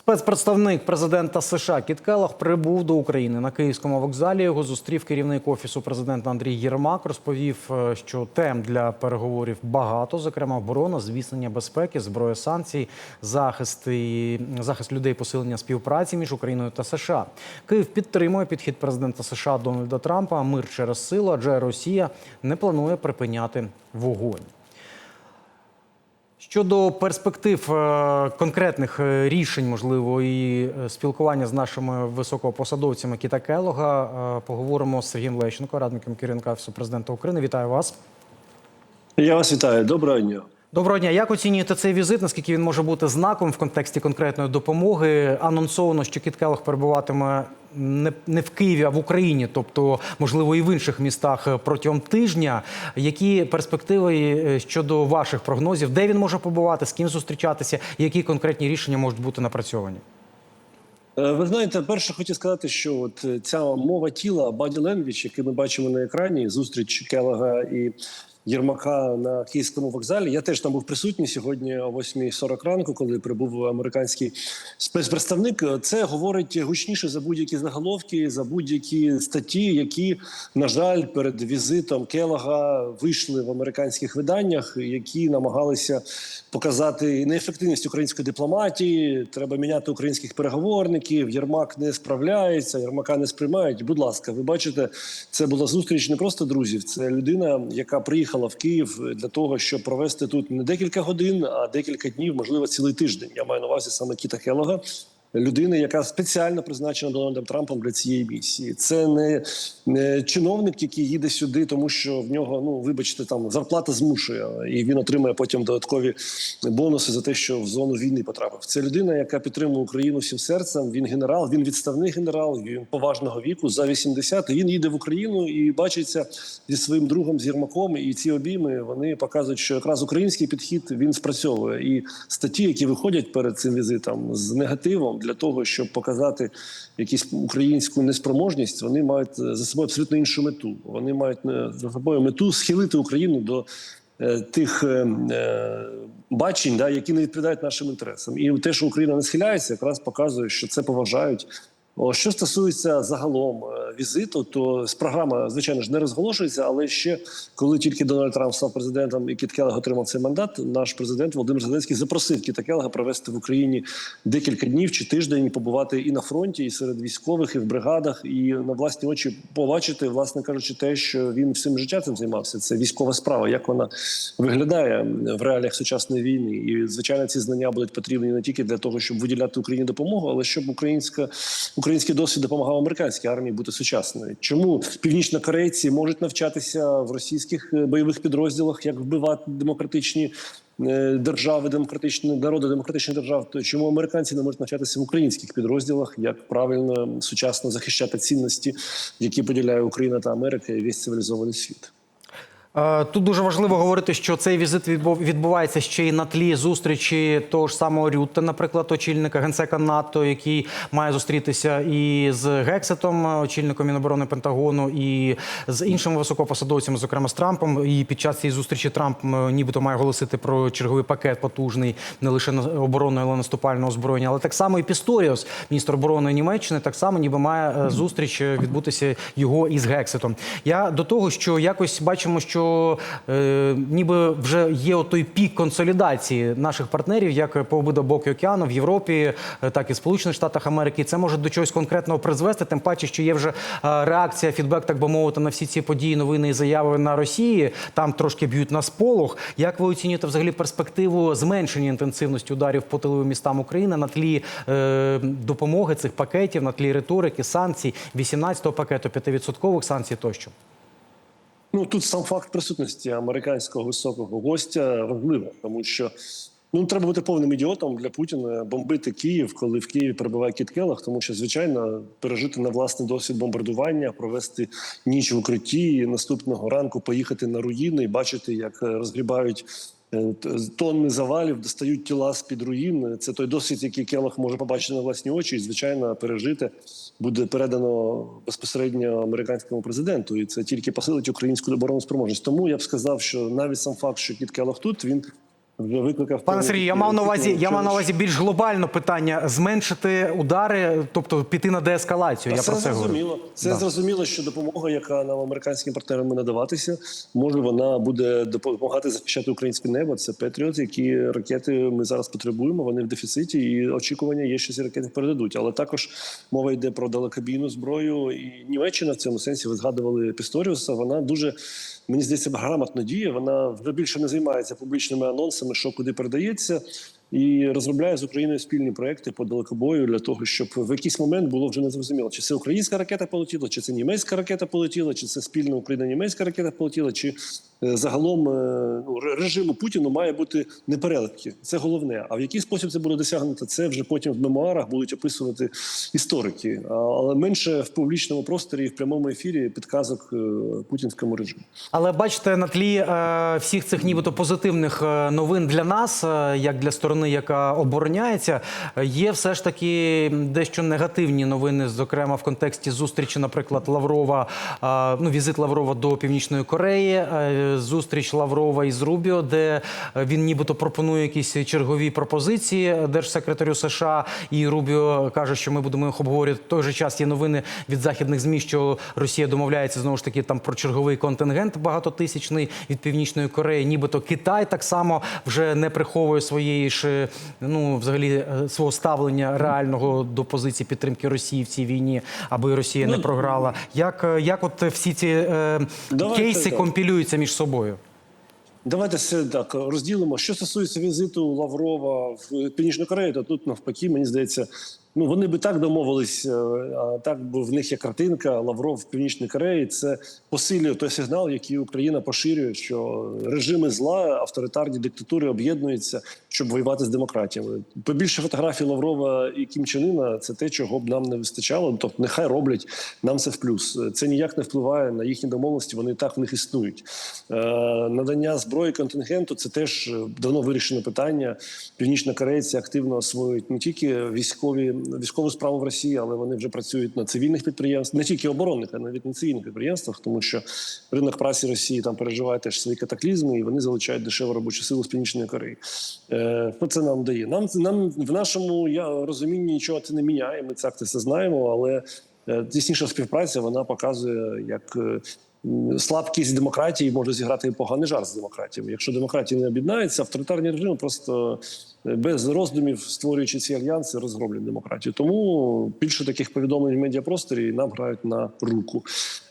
Спецпредставник президента США Кіт Келлог прибув до України на київському вокзалі. Його зустрів керівник офісу президента Андрій Єрмак. Розповів, е, що тем для переговорів багато, зокрема оборона, звіснення безпеки, зброя санкцій, захист і захист людей, посилення співпраці між Україною та США. Київ підтримує підхід президента США Дональда Трампа. Мир через силу, адже Росія не планує припиняти вогонь. Щодо перспектив е, конкретних е, рішень, можливо, і е, спілкування з нашими високопосадовцями Кіта Келога, поговоримо з Сергієм Лещенко, радником керівника Офісу президента України. Вітаю вас. Я вас вітаю. Доброго дня. Доброго дня. Як оцінюєте цей візит? Наскільки він може бути знаком в контексті конкретної допомоги? Анонсовано, що Кіт Келог перебуватиме не, не в Києві, а в Україні, тобто, можливо, і в інших містах е, протягом тижня. Які перспективи е, щодо ваших прогнозів? Де він може побувати, з ким зустрічатися? Які конкретні рішення можуть бути напрацьовані? Е, Ви знаєте, перше хотів сказати, що от ця мова тіла, body language, який ми бачимо на екрані, зустріч Келога і Єрмака на київському вокзалі. Я теж там був присутній сьогодні о 8.40 ранку, коли прибув американський спецпредставник. Це говорить гучніше за будь-які заголовки, за будь-які статті, які на жаль перед візитом Келога вийшли в американських виданнях, які намагалися показати неефективність української дипломатії. Треба міняти українських переговорників. Єрмак не справляється, Єрмака не сприймають. Будь ласка, ви бачите, це була зустріч не просто друзів. Це людина, яка приїхала в Київ для того, щоб провести тут не декілька годин, а декілька днів, можливо, цілий тиждень. Я маю на увазі саме Кіта Хелога. Людини, яка спеціально призначена Дональдом Трампом для цієї місії, це не, не чиновник, який їде сюди, тому що в нього, ну вибачте, там зарплата змушує, і він отримує потім додаткові бонуси за те, що в зону війни потрапив. Це людина, яка підтримує Україну всім серцем. Він генерал, він відставний генерал, він поважного віку за 80. і Він їде в Україну і бачиться зі своїм другом з Єрмаком. І ці обійми вони показують, що якраз український підхід він спрацьовує. І статті, які виходять перед цим візитом з негативом для того, щоб показати якусь українську неспроможність, вони мають за собою абсолютно іншу мету. Вони мають е, за собою мету схилити Україну до е, тих е, е, бачень, да, які не відповідають нашим інтересам. І те, що Україна не схиляється, якраз показує, що це поважають. Що стосується загалом е, візиту, то програма, звичайно ж, не розголошується, але ще коли тільки Дональд Трамп став президентом і Кіт Келлог отримав цей мандат, наш президент Володимир Зеленський запросив Кіта Келлога провести в Україні декілька днів чи тиждень, побувати і на фронті, і серед військових, і в бригадах, і на власні очі побачити, власне кажучи, те, що він всім життя цим займався. Це військова справа, як вона виглядає в реаліях сучасної війни. І звичайно, ці знання будуть потрібні не тільки для того, щоб виділяти Україні допомогу, але щоб українська український досвід допомагав американській армії бути сучасною. Чому північнокорейці можуть навчатися в російських е, бойових підрозділах, як вбивати демократичні е, держави, демократичні народи демократичних держав? То чому американці не можуть навчатися в українських підрозділах, як правильно сучасно захищати цінності, які поділяє Україна та Америка і весь цивілізований світ? Е, Тут дуже важливо говорити, що цей візит відбу- відбувається ще й на тлі зустрічі того ж самого Рютте, наприклад, очільника генсека НАТО, який має зустрітися і з Гексетом, очільником Міноборони Пентагону, і з іншими високопосадовцями, зокрема з Трампом. І під час цієї зустрічі Трамп нібито має оголосити про черговий пакет потужний не лише на- оборонного, але наступального озброєння, але так само і Пісторіус, міністр оборони Німеччини, так само ніби має е, зустріч е, відбутися його із Гексетом. Я до того, що якось бачимо, що е, ніби вже є той пік консолідації наших партнерів, як по обидва боки океану в Європі, е, так і в Сполучених Штатах Америки. Це може до чогось конкретного призвести. Тим паче, що є вже е, реакція, фідбек, так би мовити, на всі ці події, новини і заяви на Росії. Там трошки б'ють на сполох. Як ви оцінюєте взагалі перспективу зменшення інтенсивності ударів по тиловим містам України на тлі е, допомоги цих пакетів, на тлі риторики, санкцій, 18-го пакету, 5% санкцій тощо? Ну тут сам факт присутності американського високого гостя важливий, тому що ну треба бути повним ідіотом для Путіна бомбити Київ, коли в Києві перебуває Кіт Келлог, тому що звичайно пережити на власний досвід бомбардування, провести ніч в укритті, і наступного ранку поїхати на руїни і бачити, як е, розгрібають. е, Тонни завалів достають тіла з під руїн. Це той досвід, який Келлог може побачити на власні очі, і звичайно пережити буде передано безпосередньо американському президенту, і це тільки посилить українську оборонну спроможність. Тому я б сказав, що навіть сам факт, що Кіт тут він вже викликав Пане Сергію, я мав на увазі, я мав на увазі більш глобально питання зменшити удари, тобто піти на деескалацію. Я це про це говорю. зрозуміло. Це Да. зрозуміло, що допомога, яка нам американським партнерам надаватися, може вона буде допомагати захищати українське небо. Це Петріот, які ракети ми зараз потребуємо. Вони в дефіциті, і очікування є, що ці ракети передадуть. Але також мова йде про далекобійну зброю. І Німеччина в цьому сенсі ви згадували Пісторіуса. Вона дуже мені здається грамотно діє. Вона вже більше не займається публічними анонсами, що куди передається. І розробляє з Україною спільні проекти по далекобою для того, щоб в якийсь момент було вже незрозуміло, чи це українська ракета полетіла, чи це німецька ракета полетіла, чи це спільна Україна-німецька ракета полетіла, чи загалом е, ну, ре- режиму Путіну має бути непереливки. Це головне. А в який спосіб це буде досягнуто, це вже потім в мемуарах будуть описувати історики, але менше в публічному просторі в прямому ефірі підказок е, путінському режиму. Але бачите, на тлі е, всіх цих нібито позитивних е, новин для нас, е, як для сторони, яка обороняється, е, є все ж таки дещо негативні новини, зокрема в контексті зустрічі, наприклад, Лаврова, е, ну візит Лаврова до Північної Кореї, е, зустріч Лаврова із Рубіо, де е, він нібито пропонує якісь чергові пропозиції держсекретарю США. І Рубіо каже, що ми будемо їх обговорювати. В той же час є новини від західних змі, що Росія домовляється знову ж таки там про черговий контингент багатотисячний від північної Кореї. Нібито Китай так само вже не приховує своєї ж ну взагалі е, свого ставлення реального до позиції підтримки Росії в цій війні, аби Росія не Ну, програла. Як, е, як от всі ці е, кейси компілюються між собою? Давайте все так розділимо. Що стосується візиту Лаврова в Північну Корею, то тут навпаки, мені здається, ну вони би так домовились, е, а так бо в них є картинка Лавров в Північній Кореї. Це посилює той сигнал, який Україна поширює, що режими зла, авторитарні диктатури об'єднуються, щоб воювати з демократіями. Побільше фотографій Лаврова і Кім Іна – це те, чого б нам не вистачало. Тобто, нехай роблять нам це в плюс. Це ніяк не впливає на їхні домовленості. Вони так в них існують. Е, надання зброї контингенту це теж давно вирішене питання. Північнокорейці активно освоюють не тільки військові військову справу в Росії, але вони вже працюють на цивільних підприємствах, не тільки оборонних, а навіть на цивільних підприємствах, тому що ринок праці Росії там переживає теж свої катаклізми, і вони залучають дешеву робочу силу з північної Кореї. Е, Що це нам дає? Нам нам в нашому я розумінні нічого це не міняє. Ми це все знаємо, але е, тісніша співпраця вона показує, як е, слабкість демократії може зіграти поганий жарт з демократіями. Якщо демократія не об'єднається, авторитарні режими просто е, без роздумів, створюючи ці альянси, розгроблять демократію. Тому більше таких повідомлень в медіапросторі нам грають на руку.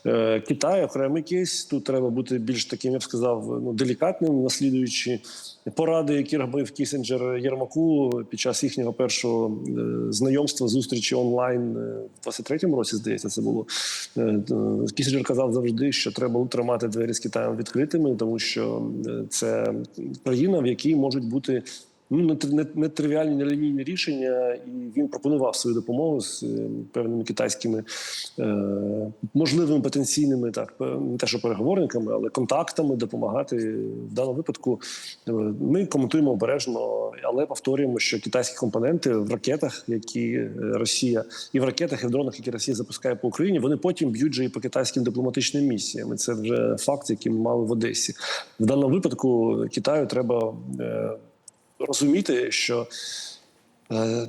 Е, Китай окремий кейс. Тут треба бути більш таким, я б сказав, ну делікатним, наслідуючи поради, які робив Кісінджер Єрмаку під час їхнього першого е, знайомства, зустрічі онлайн е, в 23-му році. Здається, це було Е, Кісінджер казав завжди, що треба тримати двері з Китаєм відкритими, тому що це країна, в якій можуть бути. Ну, не, нелінійні рішення, і він пропонував свою допомогу з е, певними китайськими е, можливими потенційними, так не те, що переговорниками, але контактами допомагати в даному випадку. е, Ми коментуємо обережно, але повторюємо, що китайські компоненти в ракетах, які Росія і в ракетах, і в дронах, які Росія запускає по Україні, вони потім б'ють же і по китайським дипломатичним місіям. І Це вже факт, який ми мали в Одесі. В даному випадку Китаю треба. Розуміти, що е,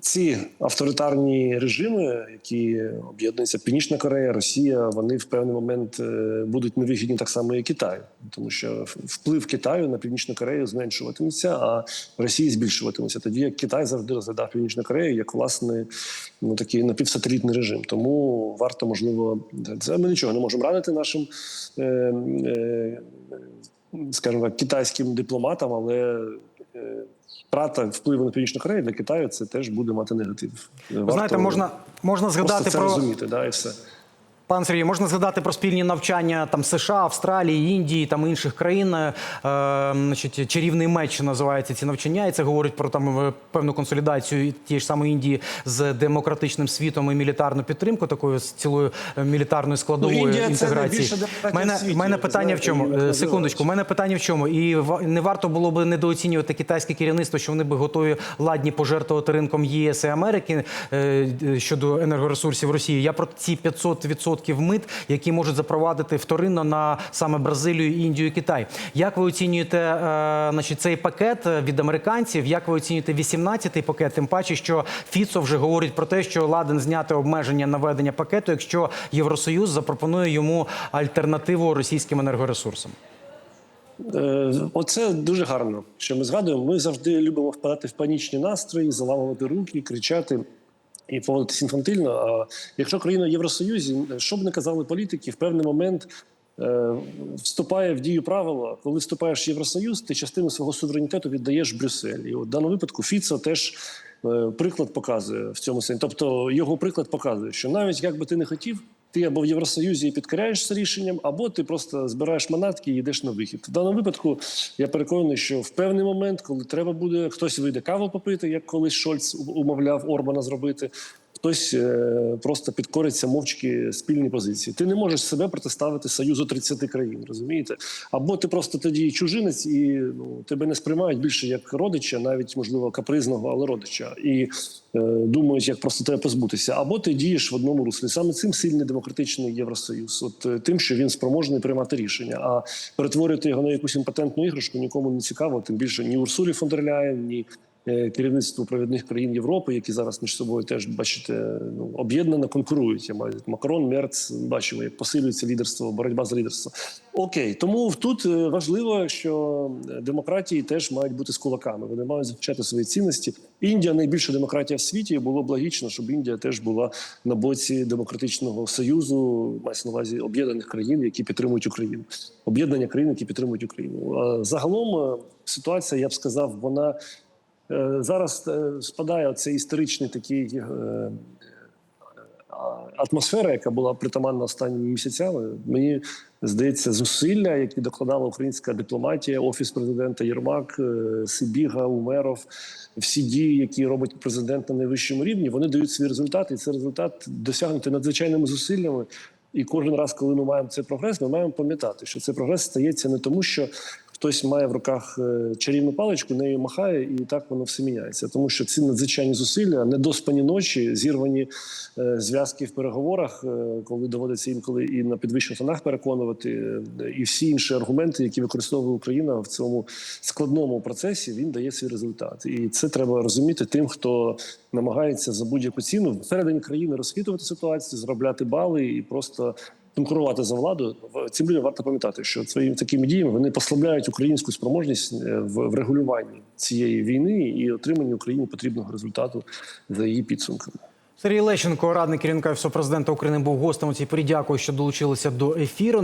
ці авторитарні режими, які об'єднуються Північна Корея, Росія, вони в певний момент е, будуть невигідні так само, і Китаю, тому що вплив Китаю на Північну Корею зменшуватиметься, а Росії збільшуватиметься. Тоді як Китай завжди розглядав Північну Корею як власне ну такий напівсателітний режим. Тому варто можливо це ми нічого не можемо радити нашим. Е, е, скажімо так, китайським дипломатам, але втрата впливу на північну Корею для Китаю це теж буде мати негатив. Ви знаєте, можна, можна згадати це про розуміти, да, і все. Пан Сергій, можна згадати про спільні навчання там США, Австралії, Індії там інших країн. Е, значить, чарівний меч називається ці навчання, і це говорить про там е, певну консолідацію тієї ж самої Індії з демократичним світом і мілітарну підтримку, такою з цілою мілітарною складовою Ну, Індія інтеграції. демократія Мене, світі, мене питання в чому? Е. Секундочку, мене питання в чому? І не варто було би недооцінювати китайське керівництво, що вони би готові ладні пожертвувати ринком ЄС і Америки е, щодо енергоресурсів Росії. Я про ці 500% 10% мит, які можуть запровадити вторинно на саме Бразилію, Індію і Китай. Як ви оцінюєте е, значить, цей пакет від американців? Як ви оцінюєте 18-й пакет? Тим паче, що Фіцо вже говорить про те, що ладен зняти обмеження на ведення пакету, якщо Євросоюз запропонує йому альтернативу російським енергоресурсам. Е, Оце дуже гарно, що ми згадуємо. Ми завжди любимо впадати в панічні настрої, заламувати руки, кричати і поводитися інфантильно. А якщо країна в Євросоюзі, що б не казали політики, в певний момент е, вступає в дію правила, коли вступаєш в Євросоюз, ти частину свого суверенітету віддаєш Брюссель. І от в даному випадку Фіцо теж. е, Приклад показує в цьому сенсі. Тобто його приклад показує, що навіть як би ти не хотів, ти або в Євросоюзі і підкоряєшся рішенням, або ти просто збираєш манатки і йдеш на вихід. В даному випадку я переконаний, що в певний момент, коли треба буде, хтось вийде каву попити, як колись Шольц умовляв Орбана зробити. Хтось е, просто підкориться мовчки спільній позиції. Ти не можеш себе протиставити союзу 30 країн, розумієте? Або ти просто тоді чужинець, і ну тебе не сприймають більше як родича, навіть можливо капризного, але родича, і е, думають, як просто тебе позбутися. Або ти дієш в одному руслі. Саме цим сильний демократичний євросоюз, от е, тим, що він спроможний приймати рішення. А перетворювати його на якусь імпотентну іграшку нікому не цікаво. Тим більше ні Урсулі фон дер Ляєн, ні е, керівництву провідних країн Європи, які зараз між собою теж бачите, ну об'єднано конкурують. Я маю Макрон, Мерц. Бачимо, як посилюється лідерство, боротьба за лідерство. Окей, тому тут е, важливо, що демократії теж мають бути з кулаками. Вони мають захищати свої цінності. Індія найбільша демократія в світі. Було б логічно, щоб Індія теж була на боці демократичного союзу, мається на увазі об'єднаних країн, які підтримують Україну. Об'єднання країн, які підтримують Україну. Загалом е, ситуація, я б сказав, вона е, зараз е, спадає цей історичний такий. е, атмосфера, яка була притаманна останніми місяцями, мені здається, зусилля, які докладала українська дипломатія, офіс президента Єрмак, е, Сибіга, Умеров, всі дії, які робить президент на найвищому рівні, вони дають свій результат, і цей результат досягнутий надзвичайними зусиллями. І кожен раз, коли ми маємо цей прогрес, ми маємо пам'ятати, що цей прогрес стається не тому, що хтось має в руках е, чарівну паличку, нею махає, і так воно все міняється. Тому що ці надзвичайні зусилля, недоспані ночі, зірвані е, зв'язки в переговорах, е, коли доводиться інколи і на підвищених тонах переконувати, і всі інші аргументи, які використовує Україна в цьому складному процесі, він дає свій результат. І це треба розуміти тим, хто намагається за будь-яку ціну всередині країни розхитувати ситуацію, заробляти бали і просто конкурувати за владу. Цим людям варто пам'ятати, що своїми такими діями вони послабляють українську спроможність е, в, регулюванні цієї війни і отриманні Україні потрібного результату за її підсумками. Сергій Лещенко, радник керівника президента України, був гостем у цій. Дякую, що долучилися до ефіру.